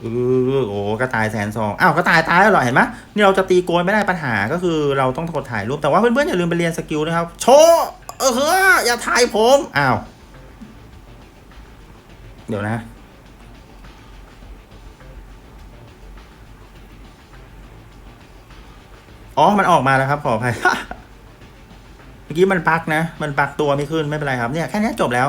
เออโอ้กระต่ายแสนสองอ้าวกระต่ายตายแล้วเหรอเห็นไหมนี่เราจะตีโกนไม่ได้ปัญหาก็คือเราต้องกดถ่ายรูปแต่ว่าเพื่อนๆอย่าลืมไปเรียนสกิลนะครับ โชว์เออเฮ้ออย่าถ่ายผมอ้าวเดี๋ยวนะ อ๋อ มันออกมาแล้วครับ ขออภัย เมื่อกี้มันปักนะ มันปักตัวไม่ขึ้นไม่เป็นไรครับ เนี่ย แค่นี้จบแล้ว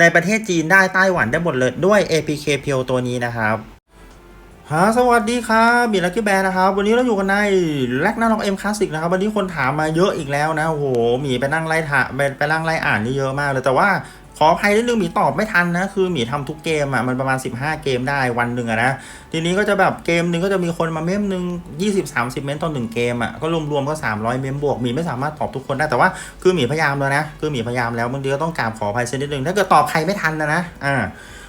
ในประเทศจีนได้ไต้หวันได้หมดเลยด้วย APK p o ตัวนี้นะครับฮะสวัสดีครับบีลักกี้แบร์นะครับ วันนี้เราอยู่กันในแลกนาล็อกเอ็มคลาสสิกนะครับ วันนี้คนถามมาเยอะอีกแล้วนะโอ้โหมีไปนั่งไล่ถาไปไปนั่งไล่อ่านนี่เยอะมากเลยแต่ว่า ขออภัยนิดนึงหมีตอบไม่ทันนะ คือหมีทำทุกเกมอะมันประมาณ 15 เกมได้วันหนึ่งอะนะทีนี้ก็จะแบบเกมหนึ่งก็จะมีคนมาเมมหนึ่ง20-30 เมมต่อหนึ่งเกมอะก็รวมๆก็ 300 เมมบวกหมีไม่สามารถตอบทุกคนได้แต่ว่าคือหมีพยายามแล้วนะคือหมีพยายามแล้วบางทีก็ต้องกราบขออภัยสักนิดนึงถ้าเกิดตอบใครไม่ทันนะนะอ่า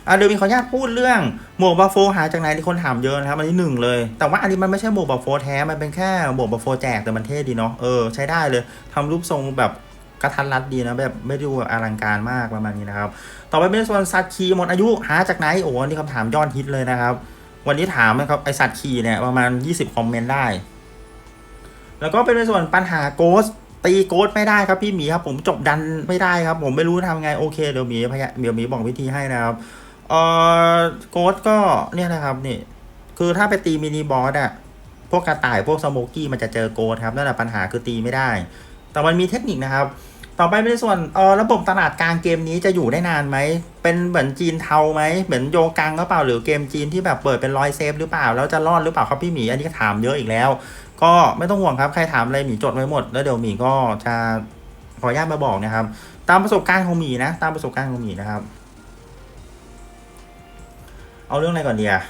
อะเดี๋ยวมีขออนุญาตพูดเรื่องหมวกบัฟโฟหาจากไหนที่คนถามเยอะนะครับอันนี้หนึ่งเลย แต่ว่าอันนี้มันไม่ใช่หมวกบัฟโฟแท้มันเป็นแค่หมวกบัฟโฟแจกแต่มันเท่ดีเนาะเออใช้ได้เลยทำรูปทรงแบบ กระทันรัดดีนะแบบไม่ดูอลังการมากประมาณนี้นะครับ ต่อไปเป็นส่วนสัตว์ขี่หมดอายุหาจากไหนโอ้โหนนี้คำถามยอดฮิตเลยนะครับ วันนี้ถามนะครับไอสัตว์ขี่เนี่ยประมาณ 20 คอมเมนต์ได้ แล้วก็เป็นในส่วนปัญหาโกสตีโกสไม่ได้ครับพี่หมีครับผมจบดันไม่ได้ครับ ผมไม่รู้ทำไงโอเคเดี๋ยวหมีพยาเดี๋ยวหมีบอกวิธีให้นะครับเอ่อโกดก็เนี่ยนะครับนี่คือถ้าไปตีมินิบอสอะพวกกระต่ายพวกสโมกี้มันจะเจอโกดครับนั่นแหละปัญหาคือตีไม่ได้ แต่มันมีเทคนิคนะครับ ต่อไปเป็นส่วนเออระบบตลาดกลางเกมนี้จะอยู่ได้นานไหม เป็นเหมือนจีนเทาไหม เหมือนโยกังหรือเปล่าหรือเกมจีนที่แบบเปิดเป็นร้อยเซฟหรือเปล่า แล้วจะรอดหรือเปล่าครับพี่หมี อันนี้ถามเยอะอีกแล้ว ก็ไม่ต้องห่วงครับ ใครถามอะไรหมีจดไว้หมด แล้วเดี๋ยวหมีก็จะขออนุญาตมาบอกนะครับ ตามประสบการณ์ของหมีนะ ตามประสบการณ์ของหมีนะครับ เอาเรื่องอะไรก่อนดีอะ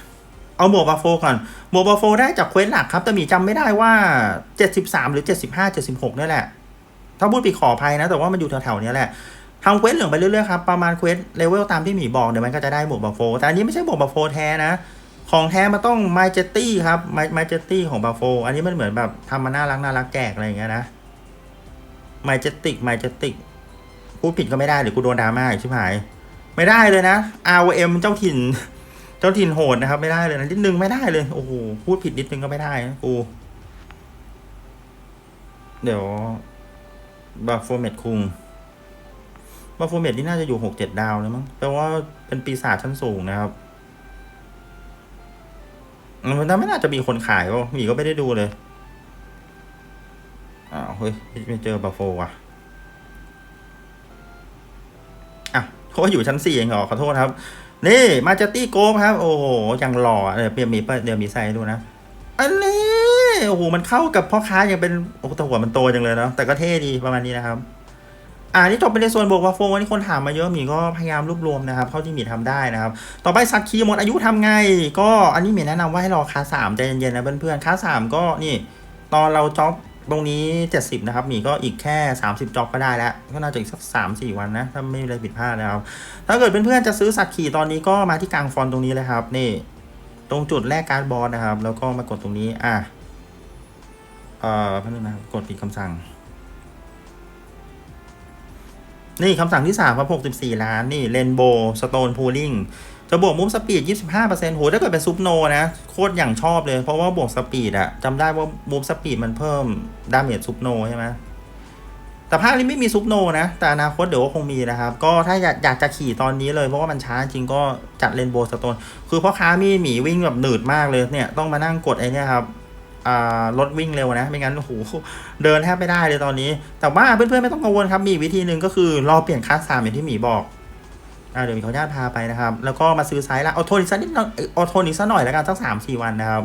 เอาหมบาโฟก่อนหมบาโฟได้จากเควสหลักครับ แต่หมีจำไม่ได้ว่า 73 หรือ 75 76นี่แหละ ถ้าพูดผิดขออภัยนะ แต่ว่ามันอยู่แถวๆนี้แหละทำเควสเหลืองไปเรื่อยๆครับ ประมาณเควสเลเวลตามที่หมีบอกเดี๋ยวมันก็จะได้หมวกบาโฟแต่อันนี้ไม่ใช่หมวกบาโฟแท้นะ ของแท้มันต้องไมเจตี้ครับไมเจตี้ของบาโฟอันนี้มันเหมือนแบบทำมาน่ารักน่ารักแจกอะไรอย่างเงี้ยนะไมเจติกไมเจติกพูดผิดก็ไม่ได้เดี๋ยวกูโดนดราม่าอีกชิบหาย ไม่ได้เลยนะ ROM เจ้าถิ่น เจ้าถิ่นโหดนะครับ ไม่ได้เลยนะนิดนึงไม่ได้เลยโอ้โหพูดผิดนิดนึงก็ไม่ได้นะกูเดี๋ยว บาโฟเมตคุงบาโฟเมตนี่น่าจะอยู่หกเจ็ดดาวแล้วมั้งแปลว่าเป็นปีศาจชั้นสูงนะครับมันไม่น่าจะมีคนขายป่ะหมีก็ไม่ได้ดูเลย อ้าวเฮ้ยไม่เจอบาโฟว่ะอะเขาอยู่ชั้นสี่เองเหรอขอโทษครับ นี่มาจตี้โกมครับ โอ้โหยังหล่อเดี๋ยวมีเดี๋ยวมีใส่ดูนะ อันนี้ โอ้โหมันเข้ากับพ่อค้ายังเป็นโอ้แต่หัวมันโตจังเลยเนาะแต่ก็เท่ดีประมาณนี้นะครับ อ่านี่จบไปในส่วนบวกวาโฟวันนี้คนถามมาเยอะหมีก็พยายามรวบรวมนะครับเท่าที่หมีทำได้นะครับ ต่อไปสัตว์คีย์หมดอายุทำไง ก็อันนี้หมีแนะนำว่าให้รอคลาสามใจเย็นๆนะเพื่อนๆคลาสามก็นี่ ตอนเราจ็อบตรงนี้ 70 นะครับหมีก็อีกแค่ 30จ็อบก็ได้แล้ว ก็น่าจะอีกสัก 3 4 วันนะ ถ้าไม่มีอะไรผิดพลาดนะครับ ถ้าเกิดเพื่อนๆจะซื้อสัตว์ขี่ตอนนี้ก็มาที่กลางฟอนต์ตรงนี้เลยครับ นี่ ตรงจุดแรกการ์ดบอลนะครับ แล้วก็มากดตรงนี้ อะ เอ่อพันงนะครับกดปิดคำสั่ง นี่คำสั่งที่3ครับ64ล้าน นี่เรนโบว์สโตนพูลิงจะบวกมูฟสปีด25%โหถ้าเกิดเป็นซุปโนนะ โคตรอย่างชอบเลย เพราะว่าบวกสปีดอะจำได้ว่ามูฟสปีดมันเพิ่ม ดาเมจซุปโนใช่ไหมแต่ภาคนี้ไม่มีซุปโนนะ แต่อนาคตเดี๋ยวก็คงมีนะครับ ก็ถ้าอยากอยากจะขี่ตอนนี้เลย เพราะว่ามันช้าจริงก็จัดเรนโบว์สโตน คือพ่อค้ามีหมีวิ่งแบบหนืดมากเลยเนี่ย ต้องมานั่งกดไอ้นี่ครับ รถวิ่งเร็วนะ ไม่งั้นโอ้โหเดินแทบไม่ได้เลยตอนนี้ แต่ว่าเพื่อนๆไม่ต้องกังวลครับ มีวิธีหนึ่งก็คือรอเปลี่ยนคลาสสามอย่างที่หมีบอกอเดี๋ยวมีขออนุญาตพาไปนะครับ แล้วก็มาซื้อไซส์ละเอาโทนอีกสักนิดน่อยเอาโทนอีกสักหน่อยแล้วกันสักสามสี่วันนะครับ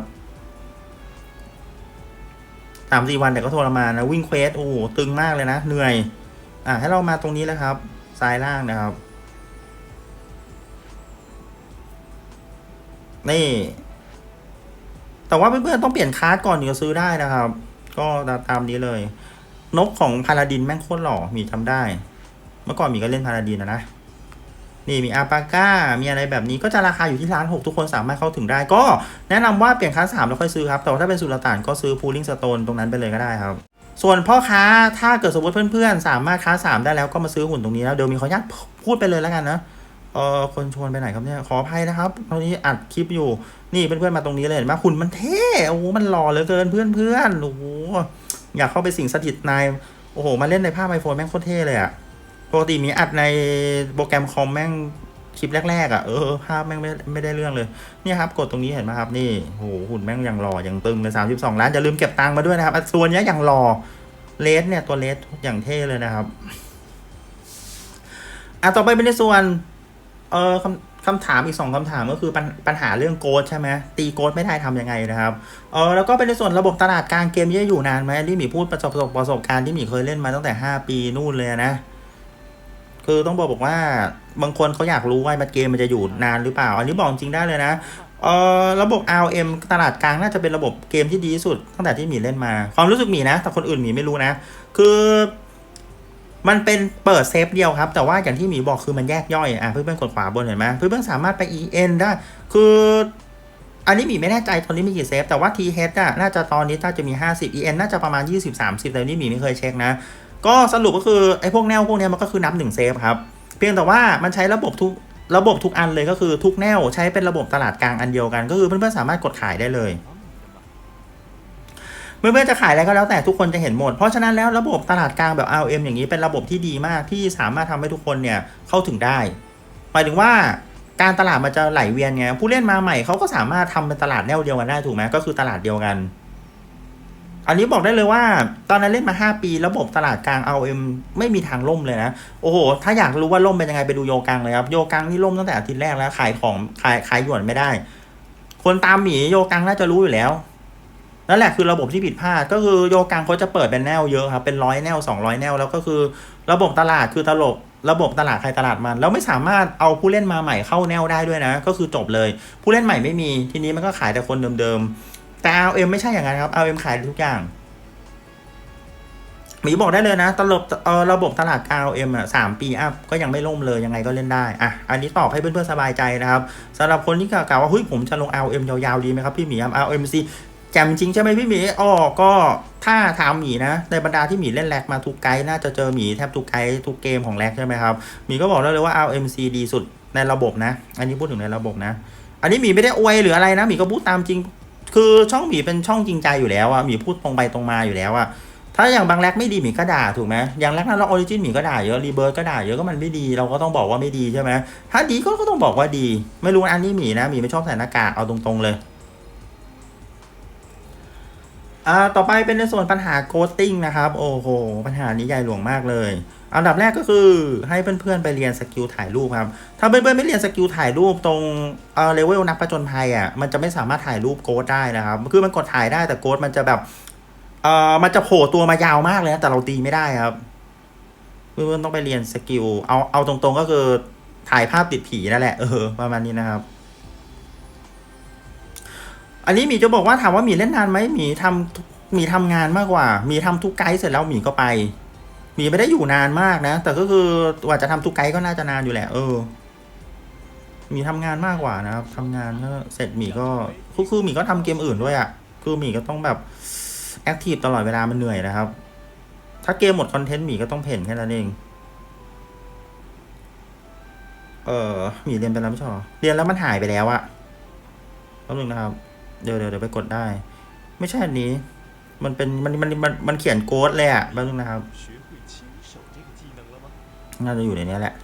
สามสี่วันแต่ก็ทรมานนะวิ่งเควสโอ้โหตึงมากเลยนะ เหนื่อย อ่าให้เรามาตรงนี้แล้วครับซ้ายล่างนะครับ นี่ แต่ว่าเพื่อนๆต้องเปลี่ยนคาร์ดก่อนถึงจะซื้อได้นะครับ ก็ตามนี้เลย นกของพาราดินแม่งโคตรหล่อมีทำได้ เมื่อก่อนมีก็เล่นพาราดินนะนะนี่มีอาปาก้า มีอะไรแบบนี้ก็จะราคาอยู่ที่ร้านหกทุกคนสามารถเข้าถึงได้ ก็แนะนำว่าเปลี่ยนคลาสสามแล้วค่อยซื้อครับ แต่ว่าถ้าเป็นสุลต่านก็ซื้อพูลิงสโตนตรงนั้นไปเลยก็ได้ครับ ส่วนพ่อค้าถ้าเกิดสมมติเพื่อนๆ สามารถค้าสามได้แล้วก็มาซื้อหุ่นตรงนี้แล้วเดี๋ยวมีขออนุญาตพูดไปเลยแล้วกันนะ เออคนชวนไปไหนครับเนี่ย ขออภัยนะครับตอนนี้อัดคลิปอยู่ นี่เพื่อนๆมาตรงนี้เลยเห็นไหมหุ่นมันเท่โอ้มันหล่อเหลือเกินเพื่อนๆโอ้โหอยากเข้าไปสิงสถิตในโอ้โหมาเล่นในภาพไอโฟนแม่งโคตรเท่เลยอะปกติมีอัดในโปรแกรมคอมแม่งคลิปแรกๆอะเออภาพแม่งไม่ไม่ได้เรื่องเลยเนี่ยครับกดตรงนี้เห็นไหมครับนี่โหหุ่นแม่งยังหล่อยังตึงเลยสามสิบสองล้านอย่าลืมเก็บตังค์มาด้วยนะครับอะส่วนเนี้ยยังหล่อเลสเนี่ยตัวเลสอย่างเท่เลยนะครับอะต่อไปเป็นในส่วน เออคำคำถามอีกสองคำถามก็คือปัญปัญหาเรื่องโกดใช่ไหมตีโกดไม่ได้ทำยังไงนะครับเออแล้วก็เป็นในส่วนระบบตลาดกลางเกมจะอยู่นานไหมที่หมีพูดประสบประสบประสบการณ์ที่หมีเคยเล่นมาตั้งแต่ห้าปีนู่นเลยนะ คือต้องบอกบอกว่าบางคนเขาอยากรู้ว่ามันเกมมันจะอยู่นานหรือเปล่า อันนี้บอกจริงได้เลยนะเออระบบ RM ตลาดกลางน่าจะเป็นระบบเกมที่ดีที่สุดตั้งแต่ที่หมีเล่นมา ความรู้สึกหมีนะ แต่คนอื่นหมีไม่รู้นะ คือ มันเป็นเปิดเซฟเดียวครับ แต่ว่าอย่างที่หมีบอกคือมันแยกย่อยอะเพื่อนๆกดขวาบนเห็นไหมเพื่อนๆสามารถไป EN ได้ คือ อันนี้หมีไม่แน่ใจตอนนี้มีกี่เซฟ แต่ว่า TH อะน่าจะตอนนี้น่าจะมี 50 EN น่าจะประมาณ 20-30 แต่นี่หมีไม่เคยเช็คนะ ก็สรุปก็คือไอ้พวกแนวพวกเนี้ยมันก็คือนับหนึ่งเซฟครับ เพียงแต่ว่ามันใช้ระบบทุกระบบทุกอันเลยก็คือทุกแนวใช้เป็นระบบตลาดกลางอันเดียวกัน ก็คือเพื่อนๆสามารถกดขายได้เลย เพื่อนๆจะขายอะไรก็แล้วแต่ทุกคนจะเห็นหมด เพราะฉะนั้นแล้วระบบตลาดกลางแบบ RM อย่างนี้เป็นระบบที่ดีมากที่สามารถทำให้ทุกคนเนี่ยเข้าถึงได้หมายถึงว่าการตลาดมันจะไหลเวียนไงผู้เล่นมาใหม่เขาก็สามารถทำเป็นตลาดแนวเดียวกันได้ถูกไหมก็คือตลาดเดียวกัน อันนี้บอกได้เลยว่า ตอนนั้นเล่นมา 5 ปี ระบบตลาดกลาง RM ไม่มีทางล่มเลยนะ โอ้โห ถ้าอยากรู้ว่าล่มเป็นยังไงไปดูโยกังเลยครับ โยกังนี่ล่มตั้งแต่อาทิตย์แรกแล้วขายของขายขายหยวนไม่ได้ คนตามหมีโยกังน่าจะรู้อยู่แล้ว นั่นแหละคือระบบที่ผิดพลาดก็คือโยกังเขาจะเปิดเป็นแนวเยอะครับเป็นร้อยแนวสองร้อยแนว แล้วก็คือระบบตลาดคือตลบระบบตลาดใครตลาดมันแล้วไม่สามารถเอาผู้เล่นมาใหม่เข้าแนวได้ด้วยนะ ก็คือจบเลย ผู้เล่นใหม่ไม่มีทีนี้มันก็ขายแต่คนเดิมๆแต่ RM ไม่ใช่อย่างนั้นครับ RM ขายทุกอย่างหมีบอกได้เลยนะตลบเออระบบตลาด RM อะสามปีอัพก็ยังไม่ล่มเลยยังไงก็เล่นได้อะอันนี้ตอบให้เพื่อนๆสบายใจนะครับสำหรับคนที่กล่าวว่าเฮ้ยผมจะลง RM ยาวๆดีไหมครับพี่หมีครับ RMC แจมจริงใช่ไหมพี่หมีอ๋อก็ถ้าถามหมีนะ ในบรรดาที่หมีเล่นแร็กมาทุกไกด์น่าจะเจอหมีแทบทุกไกด์ทุกเกมของแร็กใช่ไหมครับหมีก็บอกได้เลยว่า RMC ดีสุดในระบบนะ อันนี้พูดถึงในระบบนะ อันนี้หมีไม่ได้อวยหรืออะไรนะหมีก็พูดตามจริง คือช่องหมีเป็นช่องจริงใจอยู่แล้วอะหมีพูดตรงไปตรงมาอยู่แล้วอะถ้าอย่างบางแรกไม่ดีหมีก็ด่าถูกไหมอย่างแรกนั้นเราออริจินหมีก็ด่าเยอะรีเบิร์ดก็ด่าเยอะก็มันไม่ดีเราก็ต้องบอกว่าไม่ดีใช่ไหมถ้าดีก็ก็ต้องบอกว่าดี ไม่รู้อันนี้หมีนะหมีไม่ชอบใส่หน้ากากเอาตรงๆเลย อ่าต่อไปเป็นในส่วนปัญหาโกดติ้งนะครับ โอ้โห ปัญหานี้ใหญ่หลวงมากเลย อันดับแรกก็คือให้เพื่อนๆไปเรียนสกิลถ่ายรูปครับ ถ้าเพื่อนๆไม่เรียนสกิลถ่ายรูปตรงเออเลเวลนักประจนภัยอะ มันจะไม่สามารถถ่ายรูปโกดได้นะครับ คือมันกดถ่ายได้แต่โกดมันจะแบบเอ่อมันจะโผล่ตัวมายาวมากเลยนะแต่เราตีไม่ได้ครับ เพื่อนๆต้องไปเรียนสกิล เอาเอาตรงๆก็คือถ่ายภาพติดผีนั่นแหละ เออประมาณนี้นะครับ อันนี้หมีจะบอกว่าถามว่าหมีเล่นนานไหมหมีทำหมีทำงานมากกว่าหมีทำทุกไกด์เสร็จแล้วหมีก็ไปหมีไม่ได้อยู่นานมากนะ แต่ก็คือกว่าจะทำทุกไกด์ก็น่าจะนานอยู่แหละเออ มีทำงานมากกว่านะครับทำงานก็เสร็จหมีก็คือคือหมีก็ทำเกมอื่นด้วยอะ่ะ คือหมีก็ต้องแบบแอคทีฟตลอดเวลามันเหนื่อยนะครับ ถ้าเกมหมดคอนเทนต์หมีก็ต้องเพ่นแค่นั้นเอง เออหมีเรียนไปแล้วไม่ใช่หรอเรียนแล้วมันหายไปแล้วอะแป๊บนึงนะครับ เดี๋ยวเดี๋ยวไปกดได้ ไม่ใช่อันนี้ มันเป็นมันมันมันมันเขียนโค้ดเลยอะแป๊บนึงนะครับน่าจะอยู่ในนี้แหละ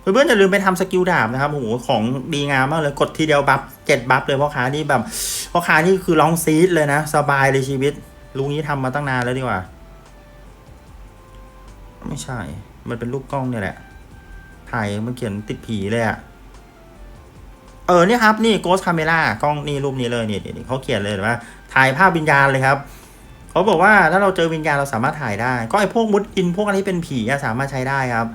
เพื่อนๆอย่าลืมไปทำสกิลดาบนะครับโอ้โหของดีงามมากเลยกดทีเดียวบัฟเจ็ดบัฟเลยพ่อค้านี่แบบพ่อค้านี่คือร้องซีดเลยนะ สบายเลยชีวิต ลุงนี้ทำมาตั้งนานแล้วดีกว่า ไม่ใช่ มันเป็นลูกกล้องเนี่ยแหละ ถ่ายมันเขียนติดผีเลยอะ เออเนี่ยครับนี่ Ghost Camera กล้องนี่รูปนี้เลยนี่นี่เขาเขียนเลยว่าถ่ายภาพวิญญาณเลยครับเขาบอกว่าถ้าเราเจอวิญญาณเราสามารถถ่ายได้ ก็ไอพวกมุดอินพวกอะไรที่เป็นผีสามารถใช้ได้ครับ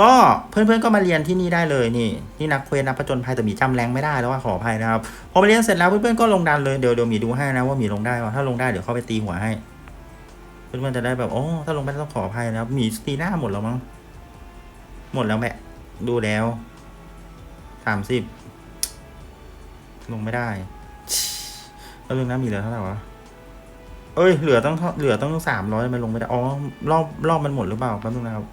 ก็เพื่อนๆก็มาเรียนที่นี่ได้เลยนี่นี่นักเควสนักผจญภัยแต่หมีจำแรงไม่ได้แล้วว่าขออภัยนะครับพอมาเรียนเสร็จแล้วเพื่อนๆก็ลงดันเลยเดี๋ยวเดี๋ยวหมีดูให้นะว่าหมีลงได้ว่าถ้าลงได้เดี๋ยวเขาไปตีหัวให้ เพื่อนๆจะได้แบบโอ้ถ้าลงไม่ได้ต้องขออภัยนะครับหมีตีหน้าหมดแล้วมั้งหมดแล้วแม่ดูแล้วสามสิบ ลงไม่ได้แล้วเรื่องน้ำมีเหลือเท่าไหร่วะ เอ้ย เหลือต้องเหลือต้องสามร้อยมันลงไม่ได้ อ๋อ รอบรอบมันหมดหรือเปล่าแป๊บนึงนะครับ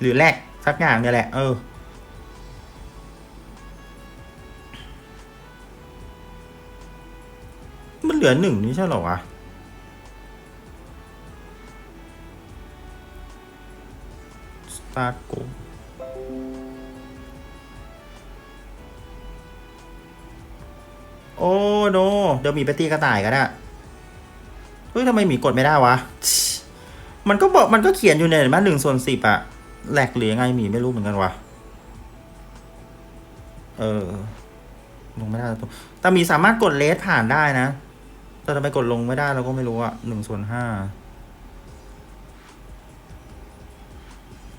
หรือแลกสักอย่างเนี่ยแหละ เออมันเหลือหนึ่งนี่ใช่หรอวะ สตาร์โก โอ้โนเดี๋ยวมีไปตตี้กระต่ายกันอะเฮ้ยทำไมหมีกดไม่ได้วะ มันก็บอกมันก็เขียนอยู่เนี่ยเห็นไหมหนึ่งส่วนสิบอะแหลกหรือยังไงหมีไม่รู้เหมือนกันวะเออ ลงไม่ได้ตัวแต่หมีสามารถกดเลสผ่านได้นะ แต่ทำไมกดลงไม่ได้เราก็ไม่รู้อะหนึ่งส่วนห้า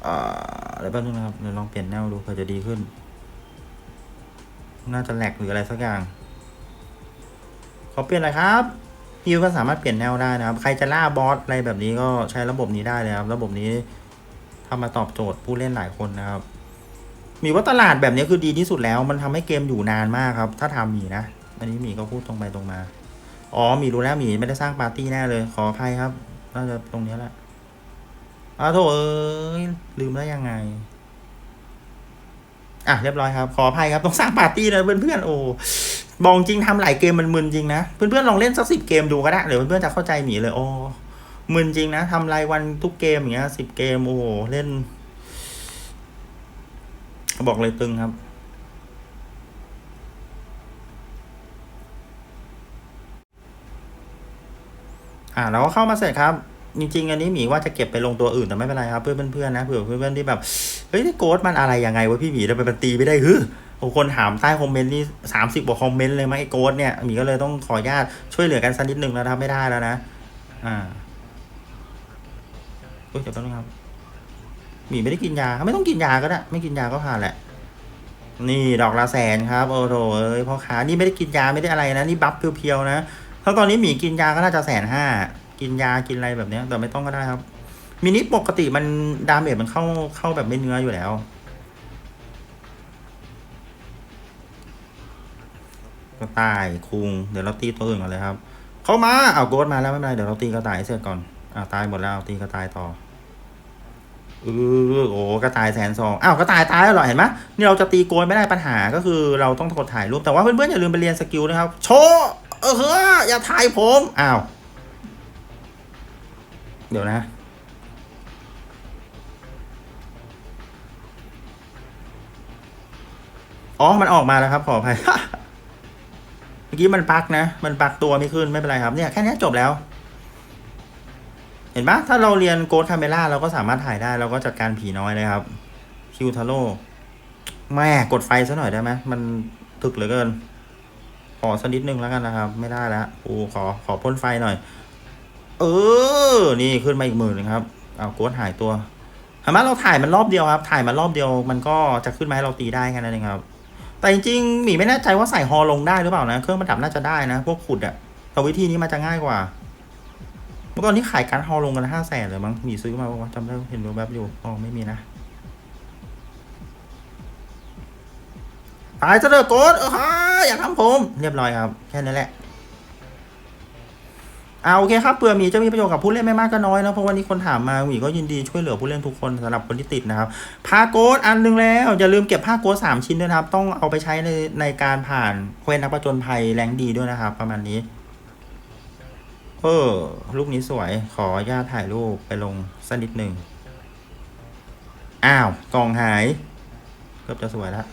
อ่าอะไรบ้างนึงนะครับเดี๋ยวลองเปลี่ยนแนวดูเผื่อจะดีขึ้น น่าจะแหลกหรืออะไรสักอย่าง อเปลี่ยนอะไรครับพิวก็สามารถเปลี่ยนแนวได้นะครับ ใครจะล่าบอสอะไรแบบนี้ก็ใช้ระบบนี้ได้เลยครับ ระบบนี้ทำมาตอบโจทย์ผู้เล่นหลายคนนะครับ มีว่าตลาดแบบนี้คือดีที่สุดแล้ว มันทำให้เกมอยู่นานมากครับ ถ้าทำหมีนะ อันนี้มีก็พูดตรงไปตรงมา อ๋อ มีรู้แล้วมีไม่ได้สร้างปาร์ตี้แน่เลย ขออภัยครับ น่าจะตรงนี้แหละอ้าวโถเอ้ยลืมได้ยังไง อะเรียบร้อยครับ ขออภัยครับ ต้องสร้างปาร์ตี้นะเพื่อนๆ โอ้ บองจริงทำหลายเกมมันมึนจริงนะ เพื่อนๆลองเล่นสักสิบเกมดูก็ได้เดี๋ยวเพื่อนๆจะเข้าใจหมีเลยโอ้มึนจริงนะทำรายวันทุกเกมอย่างเงี้ยสิบเกมโอ้โหเล่น บอกเลยตึงครับอ่าเราก็เข้ามาเสร็จครับ จริงๆ อันนี้หมีว่าจะเก็บไปลงตัวอื่นแต่ไม่เป็นไรครับ เพื่อนเพื่อนๆนะเผื่อเพื่อนๆที่แบบเฮ้ยโกดมันอะไรยังไงวะพี่หมีทำไมมันตีไม่ได้ฮึโอ้ คนถามใต้คอมเมนต์นี่สามสิบกว่าคอมเมนต์เลยมั้งไอ้โกดเนี่ยหมีก็เลยต้องขออนุญาตช่วยเหลือกันสักนิดหนึ่งแล้วนะไม่ได้แล้วนะ อ่าเฮ้ยเดี๋ยวแป๊บนึงครับหมีไม่ได้กินยา ไม่ต้องกินยาก็ได้ ไม่กินยาก็ผ่านแหละ นี่ดอกละแสนครับ โอ้โหเอ้ยพ่อค้านี่ไม่ได้กินยาไม่ได้อะไรนะ นี่บัฟเพียวๆนะถ้าตอนนี้หมีกินยาก็น่าจะแสนห้ากินยากินอะไรแบบเนี้ยแต่ไม่ต้องก็ได้ครับมินิปกติมันดาเมจมันเข้าเข้าแบบไม่เนื้ออยู่แล้ว กระต่ายคุง เดี๋ยวเราตีตัวอื่นก่อนเลยครับ เข้ามาเอาโกดมาแล้วไม่เป็นไรเดี๋ยวเราตีกระต่ายให้เสร็จก่อนอ่าตายหมดแล้วตีกระต่ายต่อเออโอ้กระต่ายแสนสองอ้าวกระต่ายตายแล้วเหรอเห็นไหมนี่เราจะตีโกนไม่ได้ปัญหาก็คือเราต้องกดถ่ายรูปแต่ว่าเพื่อนๆอย่าลืมไปเรียนสกิลนะครับ โชว์เออเฮ้ออย่าถ่ายผมอ้าวเดี๋ยวนะอ๋อ มันออกมาแล้วครับ ขออภัย กี้มันปักนะ มันปักตัวไม่ขึ้นไม่เป็นไรครับเนี่ยแค่นี้จบแล้ว เห็นปะถ้าเราเรียนโกดคาเมล่าเราก็สามารถถ่ายได้ เราก็จัดการผีน้อยเลยครับคิวทาโร่แม่กดไฟซะหน่อยได้ไหมมันถึกเหลือเกิน ขอสักนิดนึงแล้วกันนะครับ ไม่ได้แล้วโอ้ขอขอพ่นไฟหน่อย เออ นี่ขึ้นมาอีกหมื่นนึงครับเอาโกดหายตัวเห็นไหมเราถ่ายมันรอบเดียวครับ ถ่ายมันรอบเดียวมันก็จะขึ้นมาให้เราตีได้แค่นั้นเองครับ แต่จริงๆหมีไม่แน่ใจว่าใส่ฮอลงได้หรือเปล่านะ เครื่องประดับน่าจะได้นะ พวกขุดอะแต่วิธีนี้มันจะง่ายกว่า เมื่อก่อนที่ขายการฮอลงกันห้าแสนเลยมั้งหมีซื้อมาว่าจำได้เห็นรูปแบบอยู่อ๋อไม่มีนะตายซะเถอะโกดเออฮ่าอยากทำผม เรียบร้อยครับ แค่นี้แหละ เอาโอเคครับเผื่อมีจะมีประโยชน์กับผู้เล่นไม่มากก็น้อยนะเพราะวันนี้คนถามมาหมีก็ยินดีช่วยเหลือผู้เล่นทุกคนสำหรับคนที่ติดนะครับผ้าโกดอันหนึงแล้วอย่าลืมเก็บผ้าโกดสามชิ้นด้วยนะครับ ต้องเอาไปใช้ในในการผ่านเควสนักประจนภัยแรงดีด้วยนะครับ ประมาณนี้ เออรูปนี้สวยขออนุญาตถ่ายรูปไปลงสักนิดหนึ่งอ้าวกล่องหายเกือบจะสวยแล้ว